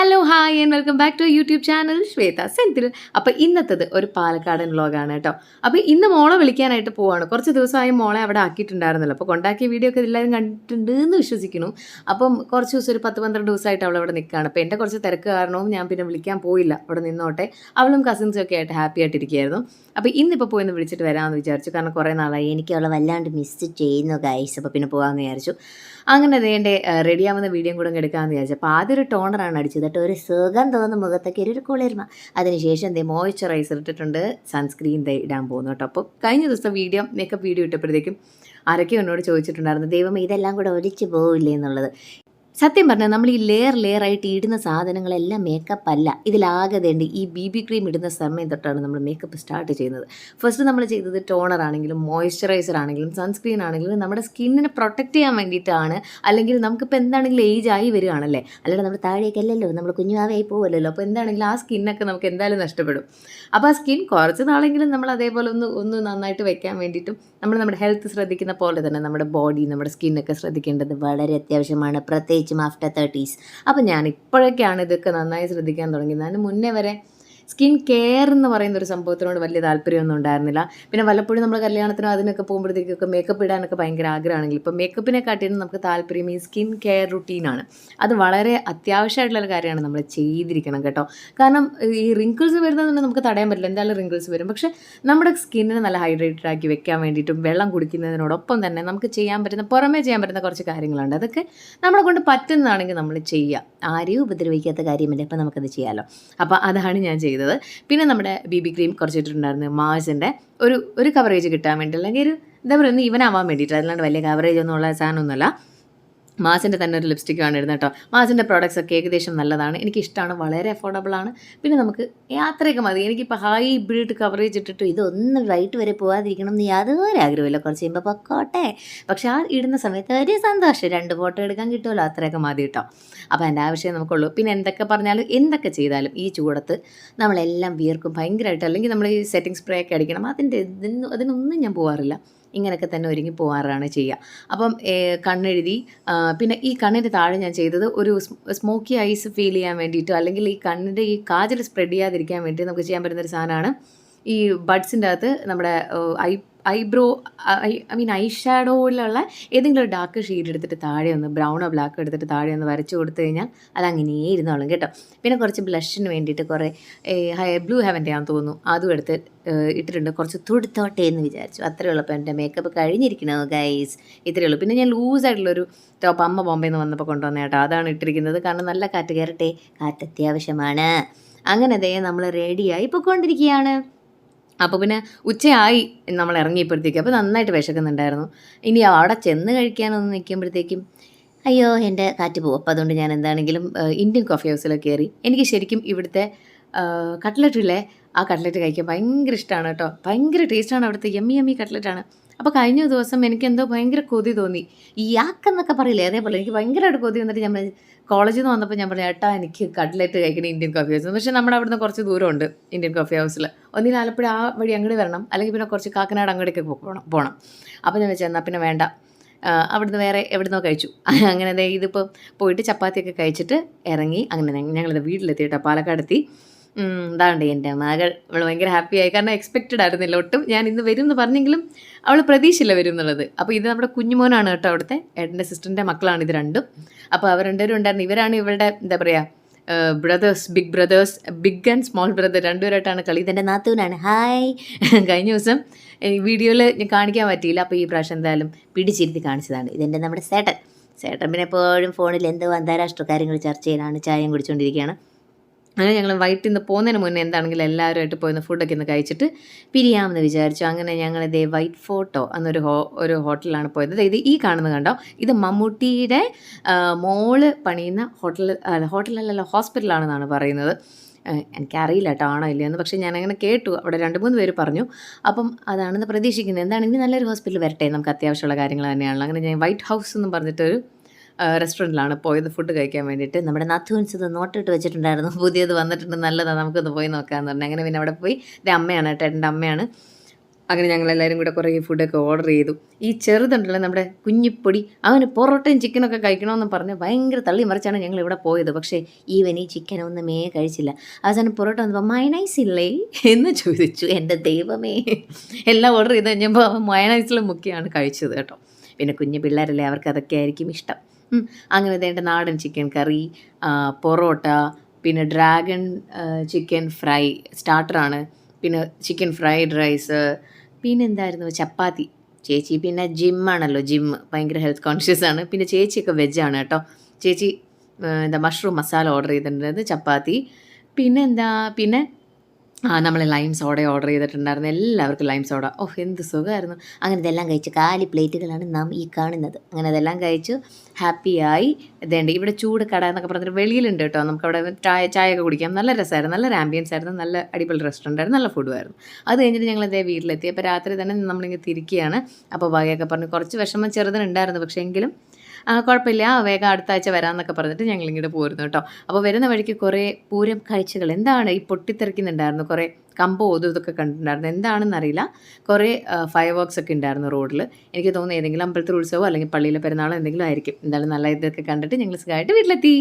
Hello hi and welcome back to YouTube channel Shweta Senthil അപ്പോൾ ഇന്നത്തത് ഒരു പാലക്കാടൻ വ്ളോഗാണ് കേട്ടോ അപ്പോൾ ഇന്ന് മോളെ വിളിക്കാനായിട്ട് പോവാണ്. കുറച്ച് ദിവസമായി മോളെ അവിടെ ആക്കിയിട്ടുണ്ടായിരുന്നല്ലോ. അപ്പോൾ കൊണ്ടാക്കിയ വീഡിയോ ഒക്കെ എല്ലാവരും കണ്ടിട്ടുണ്ട് എന്ന് വിശ്വസിക്കുന്നു. അപ്പം കുറച്ച് ദിവസം ഒരു പത്ത് പന്ത്രണ്ട് ദിവസമായിട്ട് അവൾ അവിടെ നിൽക്കുകയാണ്. അപ്പോൾ എന്റെ കുറച്ച് തിരക്ക് കാരണവും ഞാൻ പിന്നെ വിളിക്കാൻ പോയില്ല. അവിടെ നിന്നോട്ടെ. അവളും കസിൻസും ഒക്കെ ആയിട്ട് ഹാപ്പി ആയിട്ടിരിക്കുകയായിരുന്നു. അപ്പോൾ ഇന്നിപ്പോൾ പോയി ഒന്ന് വിളിച്ചിട്ട് വരാമെന്ന് വിചാരിച്ചു. കാരണം കുറേ നാളായി. എനിക്ക് അവളെ വല്ലാണ്ട് മിസ് ചെയ്യുന്നു ഗൈസ് അപ്പോൾ പിന്നെ പോകാമെന്ന് വിചാരിച്ചു. അങ്ങനെ അതേന്റെ റെഡിയാവുന്ന വീഡിയോ കൂടെ എടുക്കാമെന്ന് വിചാരിച്ചു. അപ്പോൾ ആദ്യം ഒരു ടോണറാണ് അടിച്ചത്. കേട്ടോ ഒരു സുഖം തോന്നുന്ന മുഖത്തൊക്കെ. ഒരു കുളിർമ അതിനുശേഷം എന്തേ മോയ്സ്ചറൈസർ ഇട്ടിട്ടുണ്ട്. സൺസ്ക്രീൻ ഇടാൻ പോകുന്നു കേട്ടോ. അപ്പോൾ കഴിഞ്ഞ ദിവസം വീഡിയോ മേക്കപ്പ് വീഡിയോ ഇട്ടപ്പോഴത്തേക്കും ആരൊക്കെ എന്നോട് ചോദിച്ചിട്ടുണ്ടായിരുന്നു ദൈവം ഇതെല്ലാം കൂടെ ഒലിച്ചു പോവില്ലേ എന്നുള്ളത്. സത്യം പറഞ്ഞാൽ നമ്മൾ ഈ ലെയർ ലെയർ ആയിട്ട് ഇടുന്ന സാധനങ്ങളെല്ലാം മേക്കപ്പ് അല്ല. ഇതിലാകെ ഈ ബി ബി ക്രീം ഇടുന്ന സമയം തൊട്ടാണ് നമ്മൾ മേക്കപ്പ് സ്റ്റാർട്ട് ചെയ്യുന്നത്. ഫസ്റ്റ് നമ്മൾ ചെയ്തത് ടോണർ ആണെങ്കിലും മോയ്സ്ചറൈസർ ആണെങ്കിലും സൺസ്ക്രീൻ ആണെങ്കിലും നമ്മുടെ സ്കിന്നിനെ പ്രൊട്ടക്റ്റ് ചെയ്യാൻ വേണ്ടിയിട്ടാണ്. അല്ലെങ്കിൽ നമുക്കിപ്പോൾ എന്താണെങ്കിലും ഏജ് ആയി വരികയാണല്ലേ? അല്ലാതെ നമ്മൾ താഴേക്കല്ലല്ലോ നമ്മൾ കുഞ്ഞുമാവായി പോകുമല്ലോ അപ്പോൾ എന്താണെങ്കിലും ആ സ്കിന്നൊക്കെ നമുക്ക് എന്തായാലും നഷ്ടപ്പെടും. അപ്പോൾ ആ സ്കിൻ കുറച്ച് നാളെങ്കിലും നമ്മൾ അതേപോലെ ഒന്ന് ഒന്ന് നന്നായിട്ട് വെക്കാൻ വേണ്ടിയിട്ടും നമ്മൾ നമ്മുടെ ഹെൽത്ത് ശ്രദ്ധിക്കുന്ന പോലെ തന്നെ നമ്മുടെ ബോഡി നമ്മുടെ സ്കിന്നൊക്കെ ശ്രദ്ധിക്കേണ്ടത് വളരെ അത്യാവശ്യമാണ്. പ്രത്യേകിച്ചും ആഫ്റ്റർ തേർട്ടീസ് അപ്പോൾ ഞാൻ ഇപ്പോഴൊക്കെയാണ് ഇതൊക്കെ നന്നായി ശ്രദ്ധിക്കാൻ തുടങ്ങിയത്. അതിന് മുന്നേ വരെ സ്കിൻ കെയർ എന്ന് പറയുന്ന ഒരു സംഭവത്തിനോട് വലിയ താല്പര്യമൊന്നും ഉണ്ടായിരുന്നില്ല. പിന്നെ വല്ലപ്പോഴും നമ്മൾ കല്യാണത്തിനോ അതിനൊക്കെ പോകുമ്പോഴത്തേക്കൊക്കെ മേക്കപ്പ് ഇടാനൊക്കെ ഭയങ്കര ആഗ്രഹമാണെങ്കിൽ ഇപ്പോൾ മേക്കപ്പിനെ കാട്ടിയും നമുക്ക് താല്പര്യം ഈ സ്കിൻ കെയർ റുട്ടീനാണ് അത് വളരെ അത്യാവശ്യമായിട്ടുള്ള ഒരു കാര്യമാണ് നമ്മൾ ചെയ്തിരിക്കണം കേട്ടോ. കാരണം ഈ റിങ്കിൾസ് വരുന്നതുകൊണ്ട് നമുക്ക് തടയാൻ പറ്റില്ല. എന്തായാലും റിങ്കിൾസ് വരും. പക്ഷേ നമ്മുടെ സ്കിന്നിനെ നല്ല ഹൈഡ്രേറ്റഡ് ആക്കി വെക്കാൻ വേണ്ടിയിട്ടും വെള്ളം കുടിക്കുന്നതിനോടൊപ്പം തന്നെ നമുക്ക് ചെയ്യാൻ പറ്റുന്ന പുറമേ ചെയ്യാൻ പറ്റുന്ന കുറച്ച് കാര്യങ്ങളുണ്ട്. അതൊക്കെ നമ്മളെ കൊണ്ട് പറ്റുന്നതാണെങ്കിൽ നമ്മൾ ചെയ്യുക. ആരെയും ഉപദ്രവിക്കാത്ത കാര്യമില്ല ഇപ്പം നമുക്കത് ചെയ്യാമല്ലോ അപ്പോൾ അതാണ് ഞാൻ ചെയ്തത്. പിന്നെ നമ്മുടെ ബി ബി ക്രീം കുറച്ച് ഇട്ടിട്ടുണ്ടായിരുന്നു മാസിന്റെ ഒരു ഒരു കവറേജ് കിട്ടാൻ വേണ്ടി അല്ലെങ്കിൽ ഒരു എന്താ പറയുക ഒന്ന് ഇവനാവാൻ വേണ്ടിയിട്ട്. അല്ലാണ്ട് വലിയ കവറേജ് ഒന്നും ഉള്ള സാധനമൊന്നുമല്ല. മാസിന്റെ തന്നെ ഒരു ലിപ്സ്റ്റിക്കാണ് ഇടുന്നത് കേട്ടോ. മാസിന്റെ പ്രോഡക്റ്റ്സ് ഒക്കെ ഏകദേശം നല്ലതാണ്. എനിക്കിഷ്ടമാണ് വളരെ അഫോർഡബിൾ ആണ്. പിന്നെ നമുക്ക് യാത്രയൊക്കെ മതി. എനിക്കിപ്പോൾ ഹൈ ബ്രീഡ് കവറേജ് ഇട്ടിട്ട് ഇതൊന്നും റൈറ്റ് വരെ പോകാതിരിക്കണം എന്ന് യാതൊരു ആഗ്രഹമില്ല കുറച്ച് കഴിയുമ്പോൾ പൊക്കോട്ടെ. പക്ഷേ ആ ഇടുന്ന സമയത്ത് ഒരു സന്തോഷം. രണ്ട് ഫോട്ടോ എടുക്കാൻ കിട്ടുമല്ലോ. അത്രയൊക്കെ മതി കേട്ടോ. അപ്പോൾ എന്റെ ആവശ്യം നമുക്കുള്ളൂ. പിന്നെ എന്തൊക്കെ പറഞ്ഞാലും എന്തൊക്കെ ചെയ്താലും ഈ ചൂടത്ത് നമ്മളെല്ലാം വിയർക്കും ഭയങ്കരമായിട്ട്. അല്ലെങ്കിൽ നമ്മൾ ഈ സെറ്റിംഗ് സ്പ്രേ ഒക്കെ അടിക്കണം. അതിന്റെ ഇതിന് അതിനൊന്നും ഞാൻ പോകാറില്ല ഇങ്ങനെയൊക്കെ തന്നെ ഒരുങ്ങി പോകാറാണ് ചെയ്യുക അപ്പം കണ്ണെഴുതി പിന്നെ ഈ കണ്ണിന്റെ താഴെ ഞാൻ ചെയ്തത് ഒരു സ്മോക്കി ഐസ് ഫീൽ ചെയ്യാൻ വേണ്ടിയിട്ടോ അല്ലെങ്കിൽ ഈ കണ്ണിന്റെ ഈ കാജൽ സ്പ്രെഡ് ചെയ്യാതിരിക്കാൻ വേണ്ടി നമുക്ക് ചെയ്യാൻ പറ്റുന്ന ഒരു സാധനമാണ്. ഈ ബഡ്സിന്റെ അകത്ത് നമ്മുടെ eye eyebrow eye eye mean eye ഷാഡോയിലുള്ള ഏതെങ്കിലും ഒരു ഡാർക്ക് ഷെയ്ഡ് എടുത്തിട്ട് താഴെ ഒന്ന് ബ്രൗണോ ബ്ലാക്ക് എടുത്തിട്ട് താഴെ ഒന്ന് വരച്ച് കൊടുത്തു കഴിഞ്ഞാൽ അങ്ങനെ ഇരുന്നോളും കേട്ടോ. പിന്നെ കുറച്ച് ബ്ലഷിന് വേണ്ടിയിട്ട് കുറേ ബ്ലൂ ഹെവന്റെ ആണെന്ന് തോന്നുന്നു. അതും എടുത്ത് ഇട്ടിട്ടുണ്ട്. കുറച്ച് തുടുത്തോട്ടെ എന്ന് വിചാരിച്ചു. അത്രയേ ഉള്ളൂ അപ്പോൾ എന്റെ മേക്കപ്പ് കഴിഞ്ഞിരിക്കണോ ഗൈസ് ഇത്രയേ ഉള്ളൂ. പിന്നെ ഞാൻ ലൂസ് ലൂസായിട്ടുള്ളൊരു ടോപ്പ് അമ്മ ബോംബെയിൽ വന്നപ്പോൾ കൊണ്ടുവന്ന കേട്ടോ. അതാണ് ഇട്ടിരിക്കുന്നത്. കാരണം നല്ല കാറ്റ് കയറട്ടെ? കാറ്റ് അത്യാവശ്യമാണ്. അങ്ങനെ ദേ നമ്മൾ റെഡിയായി പൊയ്ക്കൊണ്ടിരിക്കുകയാണ് അപ്പോൾ പിന്നെ ഉച്ചയായി നമ്മൾ ഇറങ്ങിയപ്പോഴത്തേക്കും. അപ്പോൾ നന്നായിട്ട് വിശക്കുന്നുണ്ടായിരുന്നു. ഇനി അവിടെ ചെന്ന് കഴിക്കാനൊന്ന് നിൽക്കുമ്പോഴത്തേക്കും അയ്യോ എന്റെ കാറ്റ് പോകും അപ്പോൾ അതുകൊണ്ട് ഞാൻ എന്താണെങ്കിലും ഇന്ത്യൻ കോഫി ഹൗസിലൊക്കെ കയറി. എനിക്ക് ശരിക്കും ഇവിടുത്തെ കട്ട്ലറ്റ് ഇല്ലേ ആ കട്ട്ലറ്റ് കഴിക്കാൻ ഭയങ്കര ഇഷ്ടമാണ് കേട്ടോ. ഭയങ്കര ടേസ്റ്റാണ് അവിടുത്തെ യമ്മി യമ്മി കട്ട്ലറ്റാണ് അപ്പോൾ കഴിഞ്ഞ ദിവസം എനിക്ക് എന്തോ ഭയങ്കര കൊതി തോന്നി. ഈ യാക്കെന്നൊക്കെ പറയില്ലേ അതേപോലെ എനിക്ക് ഭയങ്കരമായിട്ട് കൊതി വന്നിട്ട് ഞാൻ കോളേജിൽ നിന്ന് വന്നപ്പോൾ ഞാൻ പറഞ്ഞു ഏട്ടാ എനിക്ക് കട്ട്ലറ്റ് കഴിക്കണം ഇന്ത്യൻ കോഫി ഹൗസ് പക്ഷേ നമ്മുടെ അവിടുന്ന് കുറച്ച് ദൂരമുണ്ട് ഇന്ത്യൻ കോഫി ഹൗസിൽ ഒന്നിൽ ആലപ്പുഴ ആ വഴി അങ്ങോട്ട് വരണം. അല്ലെങ്കിൽ പിന്നെ കുറച്ച് കാക്കനാട് അങ്ങോട്ടേക്ക് പോകണം പോകണം അപ്പോൾ ഞാൻ വെച്ചാൽ എന്നാൽ പിന്നെ വേണ്ട. അവിടുന്ന് വേറെ എവിടുന്നോ കഴിച്ചു. അങ്ങനെ ഇതിപ്പോൾ പോയിട്ട് ചപ്പാത്തിയൊക്കെ കഴിച്ചിട്ട് ഇറങ്ങി അങ്ങനെ ഞങ്ങളിത് വീട്ടിലെത്തി കേട്ടോ പാലക്കാടെത്തി. ഇതാണ്ട് എന്റെ മകൾ അവൾ ഭയങ്കര ഹാപ്പിയായി കാരണം എക്സ്പെക്റ്റഡ് ആയിരുന്നില്ല. ഒട്ടും ഞാൻ ഇന്ന് വരും എന്ന് പറഞ്ഞെങ്കിലും അവൾ പ്രതീക്ഷയില്ല വരും എന്നുള്ളത് അപ്പോൾ ഇത് നമ്മുടെ കുഞ്ഞുമോനാണ് കേട്ടോ അവിടുത്തെ. ഏട്ടന്റെ സിസ്റ്ററിന്റെ മക്കളാണ് ഇത് രണ്ടും. അപ്പോൾ അവർ രണ്ടുപേരും ഉണ്ടായിരുന്നു. ഇവരാണ് ഇവരുടെ എന്താ പറയുക brothers big brothers big and small brother രണ്ടുപേരായിട്ടാണ് കളി. ഇതെന്റെ നാത്തൂനാണ്. ഹായ് കഴിഞ്ഞ ദിവസം വീഡിയോയിൽ ഞാൻ കാണിക്കാൻ പറ്റിയില്ല. അപ്പോൾ ഈ പ്രാവശ്യം എന്തായാലും പിടിച്ചിരുത്തി കാണിച്ചതാണ്. ഇതെന്റെ നമ്മുടെ സേട്ടൻ. സേട്ടൻ പിന്നെ എപ്പോഴും ഫോണിൽ എന്തോ അന്താരാഷ്ട്ര കാര്യങ്ങൾ ചർച്ച ചെയ്യാനാണ് ചായം കുടിച്ചുകൊണ്ടിരിക്കുകയാണ്. അങ്ങനെ ഞങ്ങൾ വൈകിട്ട് ഇന്ന് പോകുന്നതിന് മുന്നേ എന്താണെങ്കിലും എല്ലാവരുമായിട്ട് പോയിരുന്ന ഫുഡൊക്കെ ഒന്ന് കഴിച്ചിട്ട് പിരിയാമെന്ന് വിചാരിച്ചു. അങ്ങനെ ഞങ്ങൾ ഇതേ വൈറ്റ് ഫോട്ടോ എന്നൊരു ഹോ ഒരു ഹോട്ടലിലാണ് പോയത്. ഇത് ഈ കാണുന്നത് കണ്ടോ? ഇത് മമ്മൂട്ടിയുടെ മോൾ പണിയുന്ന ഹോട്ടൽ ഹോട്ടലല്ലല്ലോ ഹോസ്പിറ്റലാണെന്നാണ് പറയുന്നത്. എനിക്കറിയില്ല കേട്ടോ ആണോ ഇല്ലയെന്ന്. പക്ഷേ ഞാനങ്ങനെ കേട്ടു അവിടെ രണ്ട് മൂന്ന് പേര് പറഞ്ഞു. അപ്പം അതാണെന്ന് പ്രതീക്ഷിക്കുന്നത് എന്താണെങ്കിൽ നല്ലൊരു ഹോസ്പിറ്റൽ വരട്ടെ നമുക്ക് അത്യാവശ്യമുള്ള കാര്യങ്ങൾ തന്നെയാണല്ലോ. അങ്ങനെ ഞാൻ വൈറ്റ് ഹൗസ് എന്ന് പറഞ്ഞിട്ടൊരു റെസ്റ്റോറന്റിലാണ് പോയത് ഫുഡ് കഴിക്കാൻ വേണ്ടിയിട്ട്. നമ്മുടെ നത്തൂൻസ് ഇത് നോട്ടിട്ട് വെച്ചിട്ടുണ്ടായിരുന്നു. പുതിയത് വന്നിട്ടുണ്ട് നല്ലതാണ് നമുക്കൊന്ന് പോയി നോക്കാമെന്ന് പറഞ്ഞു. അങ്ങനെ പിന്നെ അവിടെ പോയി. എന്റെ അമ്മയാണ് കേട്ടോ അമ്മയാണ്. അങ്ങനെ ഞങ്ങളെല്ലാവരും കൂടെ കുറേ ഫുഡൊക്കെ ഓർഡർ ചെയ്തു. ഈ ചെറുതുണ്ടല്ലോ നമ്മുടെ കുഞ്ഞിപ്പൊടി അവന് പൊറോട്ടയും ചിക്കനൊക്കെ കഴിക്കണമെന്ന് പറഞ്ഞ് ഭയങ്കര തള്ളി മറിച്ചാണ് ഞങ്ങൾ ഇവിടെ പോയത്. പക്ഷേ ഈവൻ ഈ ചിക്കനൊന്നുമേ കഴിച്ചില്ല. അവസാനം പൊറോട്ട വന്നപ്പോൾ മയനൈസ് ഇല്ലേ? എന്ന് ചോദിച്ചു. എന്റെ ദൈവമേ. എല്ലാം ഓർഡർ ചെയ്ത് കഴിഞ്ഞപ്പോൾ മയനൈസിൽ മുക്കിയാണ് കഴിച്ചത് കേട്ടോ. പിന്നെ കുഞ്ഞു പിള്ളേരല്ലേ അവർക്ക് അതൊക്കെ ആയിരിക്കും ഇഷ്ടം. അങ്ങനെ വേണ്ട നാടൻ ചിക്കൻ കറി പൊറോട്ട പിന്നെ ഡ്രാഗൺ ചിക്കൻ ഫ്രൈ സ്റ്റാർട്ടറാണ് പിന്നെ ചിക്കൻ ഫ്രൈഡ് റൈസ് പിന്നെ എന്തായിരുന്നു? ചപ്പാത്തി. ചേച്ചി പിന്നെ ജിമ്മാണല്ലോ ജിം ഭയങ്കര ഹെൽത്ത് കോൺഷ്യസ് ആണ്. പിന്നെ ചേച്ചിയൊക്കെ വെജാണ് കേട്ടോ. ചേച്ചി എന്താ മഷ്റൂം മസാല ഓർഡർ ചെയ്തിട്ടുണ്ടായിരുന്നു ചപ്പാത്തി. പിന്നെ എന്താ പിന്നെ ആ നമ്മൾ ലൈം സോഡ ഓർഡർ ചെയ്തിട്ടുണ്ടായിരുന്നു. എല്ലാവർക്കും ലൈം സോഡ ഓഹ് എന്ത് സുഖമായിരുന്നു അങ്ങനെ ഇതെല്ലാം കഴിച്ച് കാലി പ്ലേറ്റുകളാണ് നാം ഈ കാണുന്നത്. അങ്ങനെ അതെല്ലാം കഴിച്ചു ഹാപ്പിയായി. ഇതേണ്ട ഇവിടെ ചൂട് കട എന്നൊക്കെ പറഞ്ഞിട്ട് വെളിയിലുണ്ട് കേട്ടോ. നമുക്ക് അവിടെ ചായ ചായയൊക്കെ കുടിക്കാം. നല്ല രസമായിരുന്നു. നല്ല ആംബിയൻസ് ആയിരുന്നു. നല്ല അടിപൊളി റെസ്റ്റോറന്റ് ആയിരുന്നു. നല്ല ഫുഡുമായിരുന്നു അത് കഴിഞ്ഞിട്ട് ഞങ്ങൾ ഇതേ വീട്ടിലെത്തി. അപ്പോൾ രാത്രി തന്നെ നമ്മളിങ്ങനെ തിരിക്കുകയാണ്. അപ്പോൾ വകയൊക്കെ പറഞ്ഞ് കുറച്ച് വിഷമം ചെറുതിനുണ്ടായിരുന്നു. പക്ഷേ എങ്കിലും കുഴപ്പമില്ല. വേഗം അടുത്ത ആഴ്ച വരാമെന്നൊക്കെ പറഞ്ഞിട്ട് ഞങ്ങൾ ഇങ്ങോട്ട് പോരുന്നു കേട്ടോ. അപ്പോൾ വരുന്ന വഴിക്ക് കുറേ പൂരം കാഴ്ചകൾ. എന്താണ് ഈ പൊട്ടിത്തെറിക്കുന്നുണ്ടായിരുന്നു? കുറേ കമ്പോ ഓതും ഇതൊക്കെ കണ്ടിട്ടുണ്ടായിരുന്നു. എന്താണെന്ന് അറിയില്ല കുറേ ഫയർ വർക്ക്സ് ഒക്കെ ഉണ്ടായിരുന്നു റോഡിൽ എനിക്ക് തോന്നുന്നു ഏതെങ്കിലും അമ്പലത്തിൽ ഉത്സവമോ അല്ലെങ്കിൽ പള്ളിയിലെ പെരുന്നാളോ എന്തെങ്കിലും ആയിരിക്കും. എന്തായാലും നല്ല ഇതൊക്കെ കണ്ടിട്ട് ഞങ്ങൾ സുഖമായിട്ട് വീട്ടിലെത്തി.